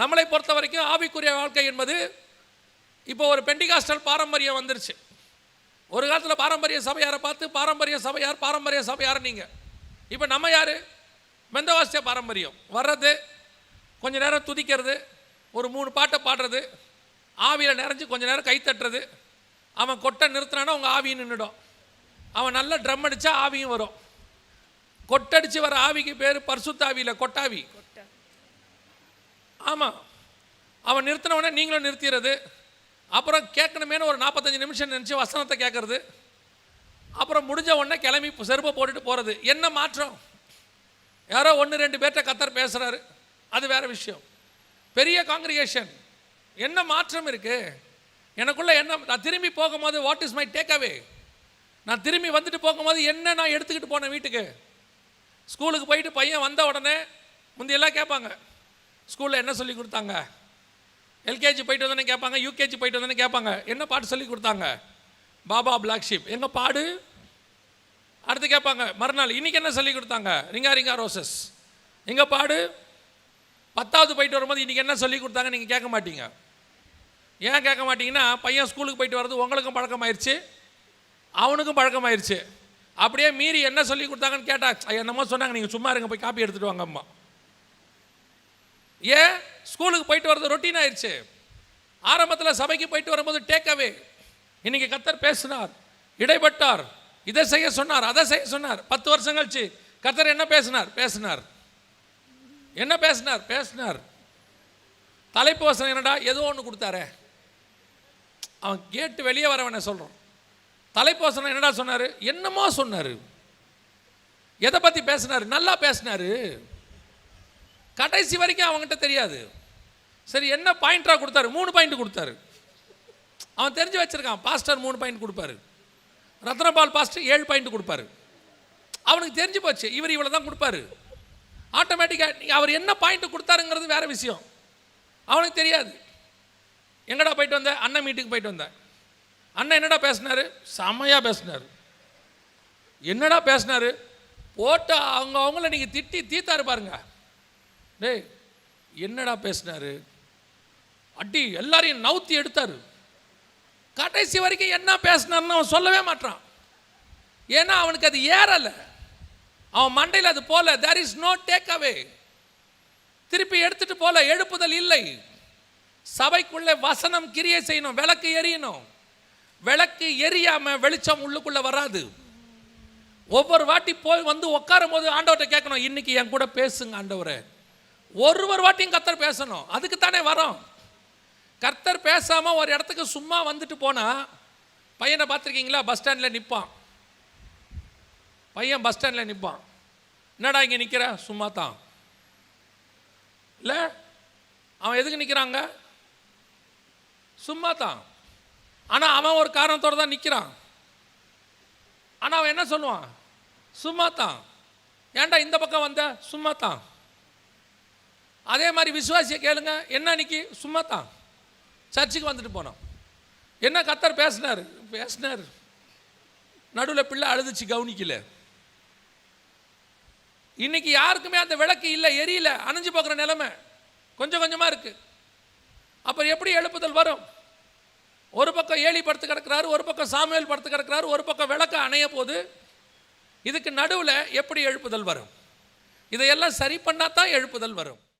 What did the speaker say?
நம்மளை பொறுத்த வரைக்கும் ஆவிக்குரிய வாழ்க்கை என்பது இப்போ ஒரு பெண்டிகாஸ்டல் பாரம்பரியம் வந்துருச்சு. ஒரு காலத்தில் பாரம்பரிய சபையாரை பார்த்து பாரம்பரிய சபையார் பாரம்பரிய சபையார் நீங்கள் இப்போ நம்ம யார்? மெந்தவாசிய பாரம்பரியம். வர்றது கொஞ்ச நேரம் துதிக்கிறது ஒரு மூணு பாட்டை பாடுறது ஆவியில் நிறைஞ்சு கொஞ்ச நேரம் கை தட்டுறது. அவன் கொட்டை நிறுத்தினானா உங்கள் ஆவியும் நின்றுடும் அவன் நல்ல ட்ரம் அடித்தா ஆவியும் வரும். கொட்டடிச்சு வர ஆவிக்கு பேர் பர்சுத்தாவியில் கொட்டாவி. ஆமாம் அவன் நிறுத்தினவனே நீங்களும் நிறுத்திடுறது அப்புறம் கேட்கணுமேனு ஒரு நாற்பத்தஞ்சு நிமிஷம் நினச்சி வசனத்தை கேட்குறது. அப்புறம் முடிஞ்ச உடனே கிளம்பி செருப்பை போட்டுட்டு போகிறது என்ன மாற்றம்? யாரோ ஒன்று ரெண்டு பேர்கிட்ட கத்தர் பேசுகிறாரு அது வேற விஷயம். பெரிய காங்கிரிகேஷன் என்ன மாற்றம் இருக்குது எனக்குள்ளே என்ன நான் திரும்பி போகும்போது what is my take away நான் திரும்பி வந்துட்டு போகும்போது என்ன நான் எடுத்துக்கிட்டு போனேன் வீட்டுக்கு? ஸ்கூலுக்கு போயிட்டு பையன் வந்த உடனே முந்தையெல்லாம் கேட்பாங்க. ஸ்கூலில் என்ன சொல்லி கொடுத்தாங்க? எல்கேஜி போயிட்டு வந்தோன்னே கேட்பாங்க யூகேஜி போயிட்டு வந்தோன்னே கேட்பாங்க என்ன பாட்டு சொல்லி கொடுத்தாங்க? Baa baa black sheep. எங்கள் பாடு? அடுத்து கேட்பாங்க மறுநாள் இன்றைக்கி என்ன சொல்லி கொடுத்தாங்க? ரிங்கா ரிங்கா ரோசஸ். எங்கள் பாடு? பத்தாவது போயிட்டு வரும்போது இன்றைக்கி என்ன சொல்லி கொடுத்தாங்க நீங்கள் கேட்க மாட்டீங்க. ஏன் கேட்க மாட்டிங்கன்னா பையன் ஸ்கூலுக்கு போயிட்டு வர்றது உங்களுக்கும் பழக்கமாயிருச்சு அவனுக்கும் பழக்கமாயிருச்சு. அப்படியே மீறி என்ன சொல்லி கொடுத்தாங்கன்னு கேட்டா "ஐயா, என்னமோ சொன்னாங்க நீங்கள் சும்மா இருங்க போய் காப்பி எடுத்துகிட்டு வாங்க அம்மா ஏன்? ஸ்கூலுக்கு போயிட்டு வர்றது ரொட்டீன் ஆயிடுச்சு ஆரம்பத்தில் சபைக்கு போயிட்டு வரும்போது டேக் அவே இன்னைக்கு கத்தர் பேசினார். இடைப்பட்டார். இதை செய்ய சொன்னார் அதை செய்ய சொன்னார். பத்து வருஷம் கழிச்சு கத்தர் என்ன பேசினார்? பேசினார். என்ன பேசினார்? பேசினார். தலைப்பு வசனம் என்னடா? ஏதோ ஒன்று கொடுத்தாரே. அவன் கேட்டு வெளியே வரவனை சொல்கிறான் தலைப்பு வசனம் என்னடா சொன்னார்? என்னமோ சொன்னார். எதை பற்றி பேசினார்? நல்லா பேசினாரு. கடைசி வரைக்கும் அவங்ககிட்ட தெரியாது. சரி என்ன பாயிண்ட்டாக கொடுத்தாரு? மூணு பாயிண்ட் கொடுத்தாரு. அவன் தெரிஞ்சு வச்சுருக்கான். பாஸ்டர் மூணு பாயிண்ட் கொடுப்பாரு. ரத்னபால் பாஸ்டர் ஏழு பாயிண்ட் கொடுப்பாரு. அவனுக்கு தெரிஞ்சு போச்சு இவர் இவ்வளோ தான் கொடுப்பாரு. ஆட்டோமேட்டிக்காக அவர் என்ன பாயிண்ட் கொடுத்தாருங்கிறது வேற விஷயம். அவனுக்கு தெரியாது. எங்கடா போயிட்டு வந்த? அண்ணன் மீட்டுக்கு போயிட்டு வந்தேன் அண்ணன் என்னடா பேசினாரு? செம்மையாக பேசினார். என்னடா பேசினாரு? போட்டு அவங்க அவங்கள நீங்கள் திட்டி தீத்தாரு பாருங்கள் டேய் என்னடா பேசினாரு? அடி எல்லாரையும் நவுத்தி எடுத்தார். கடைசி வரைக்கும் என்ன பேசினார்னு அவன் சொல்லவே மாட்டான் ஏன்னா அவனுக்கு அது ஏறலை. அவன் மண்டையில் அது போல there is no take away திருப்பி எடுத்துட்டு போல எழுப்புதல் இல்லை. சபைக்குள்ளே வசனம் கிரியை செய்யணும் விளக்கு எரியணும். விளக்கு எரியாம வெளிச்சம் உள்ளுக்குள்ளே வராது. ஒவ்வொரு வாட்டி போய் வந்து உட்காரும் போது ஆண்டவர்கிட்ட கேட்கணும் இன்னைக்கு என் கூட பேசுங்க ஆண்டவரை. ஒரு ஒரு வாட்டியும் கர்த்தர் பேசணும். அதுக்கு தானே வரோம். கர்த்தர் பேசாமல் ஒரு இடத்துக்கு சும்மா வந்துட்டு போனால் பையனை பார்த்துருக்கீங்களா? பஸ் ஸ்டாண்டில் நிற்பான் பையன் பஸ் ஸ்டாண்டில் நிற்பான் என்னடா இங்கே நிற்கிற சும்மா தான். இல்லை. அவன் எதுக்கு நிற்கிறாங்க சும்மா தான். ஆனால் அவன் ஒரு காரணத்தோடு தான் நிற்கிறான் ஆனால் அவன் என்ன சொல்லுவான்? சும்மா தான். ஏன்டா இந்த பக்கம் வந்த? சும்மா தான். அதே மாதிரி விசுவாசியை கேளுங்க என்ன அன்னைக்கு சும்மா தான் சர்ச்சுக்கு வந்துட்டு போனோம். என்ன கத்தர் பேசினார்? பேசினார். நடுவில் பிள்ளை அழுதுச்சு கவனிக்கல. இன்னைக்கு யாருக்குமே அந்த விளக்கு இல்லை எரியல அணைஞ்சு போக்குற நிலைமை. கொஞ்சம் கொஞ்சமாக இருக்கு. அப்புறம் எப்படி எழுப்புதல் வரும்? ஒரு பக்கம் ஏலி படுத்து கிடக்கிறாரு ஒரு பக்கம் சாமியல் படுத்து கிடக்கிறாரு ஒரு பக்கம் விளக்கு அணைய போது இதுக்கு நடுவில் எப்படி எழுப்புதல் வரும்? இதையெல்லாம் சரி பண்ணாதான் எழுப்புதல் வரும்.